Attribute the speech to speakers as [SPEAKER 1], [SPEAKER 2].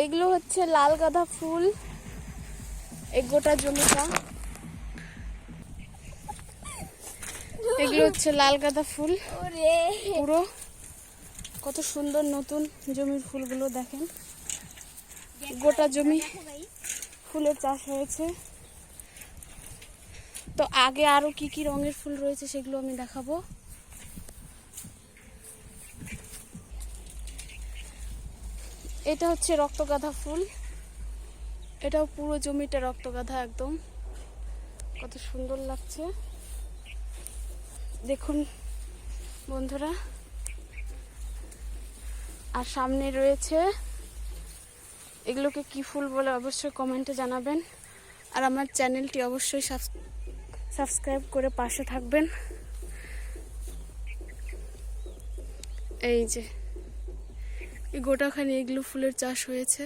[SPEAKER 1] এগুলো হচ্ছে লাল গাঁদা ফুল। এক গোটা জমিটা। এগুলো হচ্ছে লাল গাঁদা ফুল। পুরো। কত সুন্দর নতুন জমির ফুলগুলো দেখেন। গোটা জমি ফুলের চাষ হয়েছে। তো আগে আরও কি কি রঙের ফুল রয়েছে সেগুলো আমি দেখাবো। এটা হচ্ছে রক্তগাঁদা ফুল। এটাও পুরো জমিটা রক্তগাঁদা একদম। কত সুন্দর লাগছে। দেখুন বন্ধুরা। আর সামনে রয়েছে। এগুলোকে কি ফুল বলে অবশ্যই কমেন্টে জানাবেন। আর আমার চ্যানেলটি অবশ্যই সাবস্ক্রাইব করে পাশে থাকবেন। এই যে। এই গোটাখানি এগুলো ফুলের চাষ হয়েছে।